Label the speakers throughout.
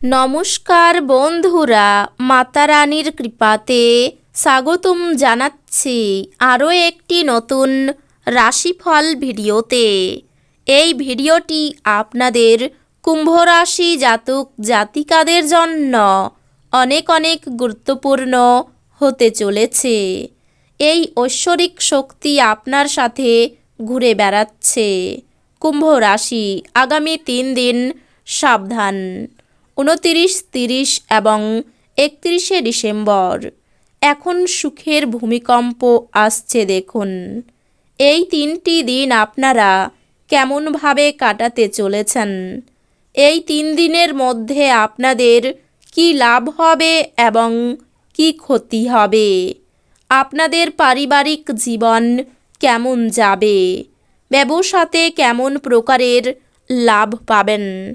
Speaker 1: নমস্কার বন্ধুরা মাতা রানীর কৃপাতে স্বাগতম জানাচ্ছি আরও একটি নতুন রাশিফল ভিডিওতে। এই ভিডিওটি আপনাদের কুম্ভ রাশি জাতক জাতিকাদের জন্য অনেক অনেক গুরুত্বপূর্ণ হতে চলেছে। এই ঐশ্বরিক শক্তি আপনার সাথে ঘুরে বেড়াচ্ছে। কুম্ভ রাশি আগামী তিন দিন সাবধান। উনতিরিশ, তিরিশ এবং একত্রিশে ডিসেম্বর। এখন সুখের ভূমিকম্প আসছে দেখুন। এই তিনটি দিন আপনারা কেমনভাবে কাটাতে চলেছেন? এই তিন দিনের মধ্যে আপনাদের কি লাভ হবে এবং কি ক্ষতি হবে? আপনাদের পারিবারিক জীবন কেমন যাবে? ব্যবসাতে কেমন প্রকারের লাভ পাবেন?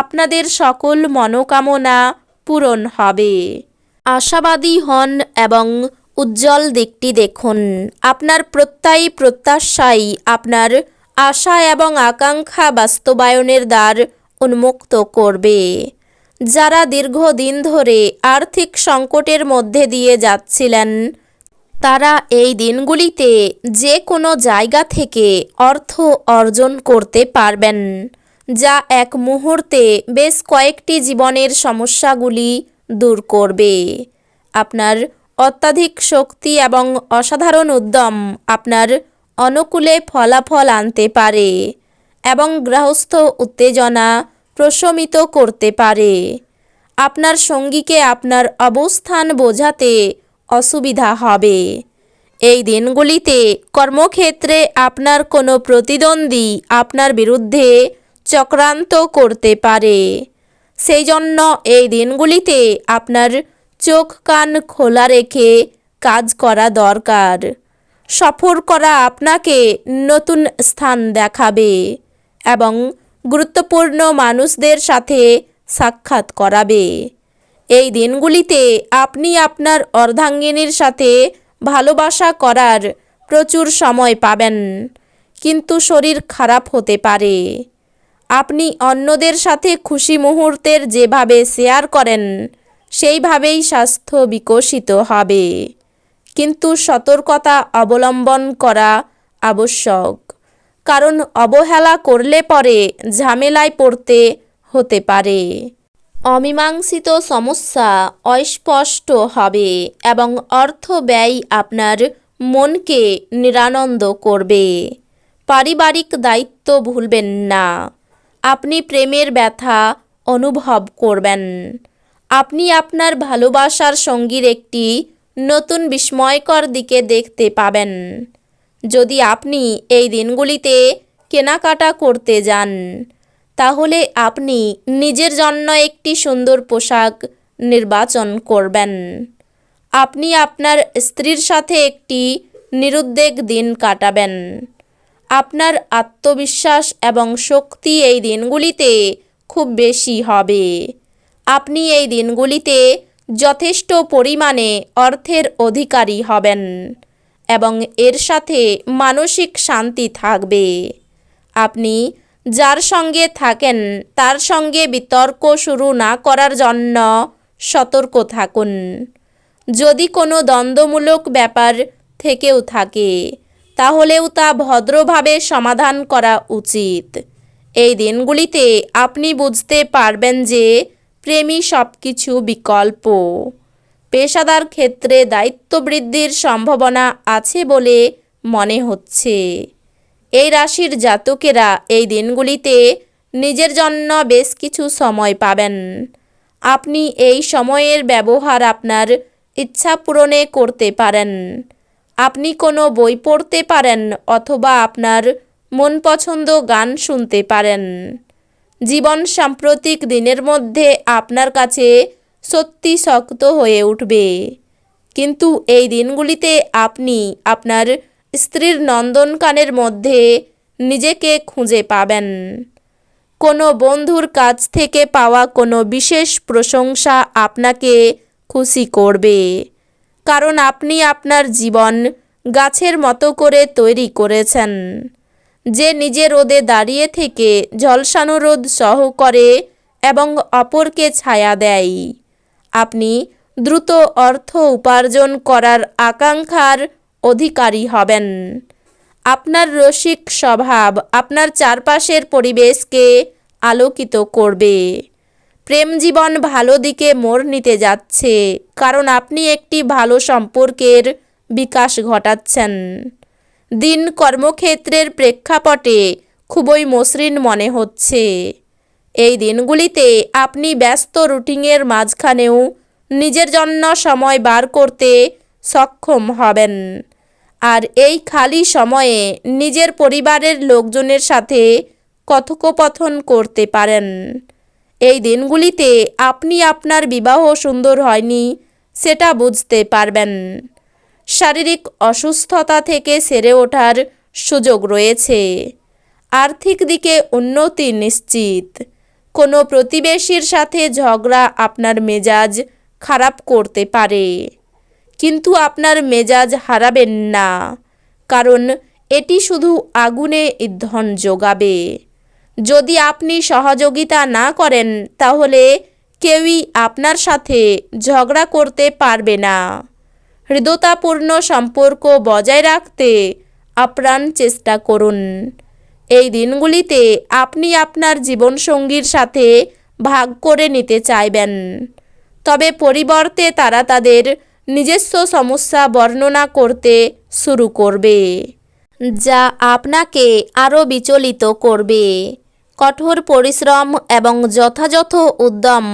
Speaker 1: আপনাদের সকল মনোকামনা পূরণ হবে। আশাবাদী হন এবং উজ্জ্বল দিকটি দেখুন। আপনার প্রত্যয়ী প্রত্যাশাই আপনার আশা এবং আকাঙ্ক্ষা বাস্তবায়নের দ্বার উন্মুক্ত করবে। যারা দীর্ঘদিন ধরে আর্থিক সংকটের মধ্যে দিয়ে যাচ্ছিলেন, তারা এই দিনগুলিতে যে কোনো জায়গা থেকে অর্থ অর্জন করতে পারবেন। যা এক মুহূর্তে বেশ কয়েকটি জীবনের সমস্যাগুলি দূর করবে। আপনার অত্যাধিক শক্তি এবং অসাধারণ উদ্যম আপনার অনুকূলে ফলাফল আনতে পারে এবং গৃহস্থ উত্তেজনা প্রশমিত করতে পারে। আপনার সঙ্গীকে আপনার অবস্থান বোঝাতে অসুবিধা হবে। এই দিনগুলিতে কর্মক্ষেত্রে আপনার কোনো প্রতিদ্বন্দ্বী আপনার বিরুদ্ধে চক্রান্ত করতে পারে। সেই জন্য এই দিনগুলিতে আপনার চোখ কান খোলা রেখে কাজ করা দরকার। সফর করা আপনাকে নতুন স্থান দেখাবে এবং গুরুত্বপূর্ণ মানুষদের সাথে সাক্ষাৎ করাবে। এই দিনগুলিতে আপনি আপনার অর্ধাঙ্গিনীর সাথে ভালোবাসা করার প্রচুর সময় পাবেন, কিন্তু শরীর খারাপ হতে পারে। আপনি অন্যদের সাথে খুশি মুহূর্তের যেভাবে শেয়ার করেন, সেইভাবেই স্বাস্থ্য বিকশিত হবে। কিন্তু সতর্কতা অবলম্বন করা আবশ্যক, কারণ অবহেলা করলে পরে ঝামেলায় পড়তে হতে পারে। অমীমাংসিত সমস্যা অস্পষ্ট হবে এবং অর্থ ব্যয় আপনার মনকে নিরানন্দ করবে। পারিবারিক দায়িত্ব ভুলবেন না। আপনি প্রেমের ব্যথা অনুভব করবেন। আপনি আপনার ভালোবাসার সঙ্গীর একটি নতুন বিস্ময়কর দিকে দেখতে পাবেন। যদি আপনি এই দিনগুলিতে কেনাকাটা করতে যান, তাহলে আপনি নিজের জন্য একটি সুন্দর পোশাক নির্বাচন করবেন। আপনি আপনার স্ত্রীর সাথে একটি নিরুদ্বেগ দিন কাটাবেন। আপনার আত্মবিশ্বাস এবং শক্তি এই দিনগুলিতে খুব বেশি হবে। আপনি এই দিনগুলিতে যথেষ্ট পরিমাণে অর্থের অধিকারী হবেন এবং এর সাথে মানসিক শান্তি থাকবে। আপনি যার সঙ্গে থাকেন, তার সঙ্গে বিতর্ক শুরু না করার জন্য সতর্ক থাকুন। যদি কোনো দ্বন্দ্বমূলক ব্যাপার থেকেও থাকে তাহলেও তা ভদ্রভাবে সমাধান করা উচিত। এই দিনগুলিতে আপনি বুঝতে পারবেন যে প্রেমী সব কিছু বিকল্প। পেশাদার ক্ষেত্রে দায়িত্ব বৃদ্ধির সম্ভাবনা আছে বলে মনে হচ্ছে। এই রাশির জাতকেরা এই দিনগুলিতে নিজের জন্য বেশ কিছু সময় পাবেন। আপনি এই সময়ের ব্যবহার আপনার ইচ্ছা পূরণে করতে পারেন। আপনি কোনো বই পড়তে পারেন অথবা আপনার মন পছন্দ গান শুনতে পারেন। জীবন সাম্প্রতিক দিনের মধ্যে আপনার কাছে সত্যি শক্ত হয়ে উঠবে। কিন্তু এই দিনগুলিতে আপনি আপনার স্ত্রীর নন্দনকানের মধ্যে নিজেকে খুঁজে পাবেন। কোনো বন্ধুর কাছ থেকে পাওয়া কোনো বিশেষ প্রশংসা আপনাকে খুশি করবে। কারণ আপনি আপনার জীবন গাছের মতো করে তৈরি করেছেন। যে নিজে রোদে দাঁড়িয়ে থেকে ঝলসানো রোদ সহ করে এবং অপরকে ছায়া দেয়। আপনি দ্রুত অর্থ উপার্জন করার আকাঙ্ক্ষার অধিকারী হবেন। আপনার রসিক স্বভাব আপনার চারপাশের পরিবেশকে আলোকিত করবে। প্রেম জীবন ভালো দিকে মোড় নিতে যাচ্ছে, কারণ আপনি একটি ভালো সম্পর্কের বিকাশ ঘটাচ্ছেন। দিন কর্মক্ষেত্রের প্রেক্ষাপটে খুবই মসৃণ মনে হচ্ছে। এই দিনগুলিতে আপনি ব্যস্ত রুটিনের মাঝখানেও নিজের জন্য সময় বার করতে সক্ষম হবেন। আর এই খালি সময়ে নিজের পরিবারের লোকজনের সাথে কথোপকথন করতে পারেন। এই দিনগুলিতে আপনি আপনার বিবাহ সুন্দর হয়নি, সেটা বুঝতে পারবেন। শারীরিক অসুস্থতা থেকে সেরে ওঠার সুযোগ রয়েছে। আর্থিক দিকে উন্নতি নিশ্চিত। কোনো প্রতিবেশীর সাথে ঝগড়া আপনার মেজাজ খারাপ করতে পারে। কিন্তু আপনার মেজাজ হারাবেন না, কারণ এটি শুধু আগুনে ইন্ধন যোগাবে। যদি আপনি সহযোগিতা না করেন, তাহলে কেউই আপনার সাথে ঝগড়া করতে পারবে না। হৃদতাপূর্ণ সম্পর্ক বজায় রাখতে আপ্রাণ চেষ্টা করুন। এই দিনগুলিতে আপনি আপনার জীবনসঙ্গীর সাথে ভাগ করে নিতে চাইবেন। তবে পরিবর্তে তারা তাদের নিজস্ব সমস্যা বর্ণনা করতে শুরু করবে, যা আপনাকে আরও বিচলিত করবে। কঠোর পরিশ্রম এবং যথাযথ উদ্যম,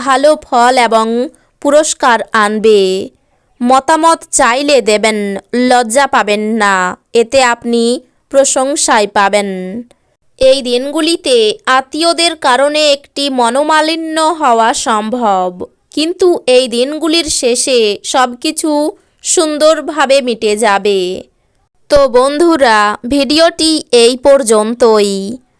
Speaker 1: ভালো ফল এবং পুরস্কার আনবে। মতামত চাইলে দেবেন, লজ্জা পাবেন না, এতে আপনি প্রশংসায় পাবেন। এই দিনগুলিতে আত্মীয়দের কারণে একটি মনোমালিন্য হওয়া সম্ভব, কিন্তু এই দিনগুলির শেষে সব কিছু সুন্দরভাবে মিটে যাবে। তো বন্ধুরা, ভিডিওটি এই পর্যন্তই।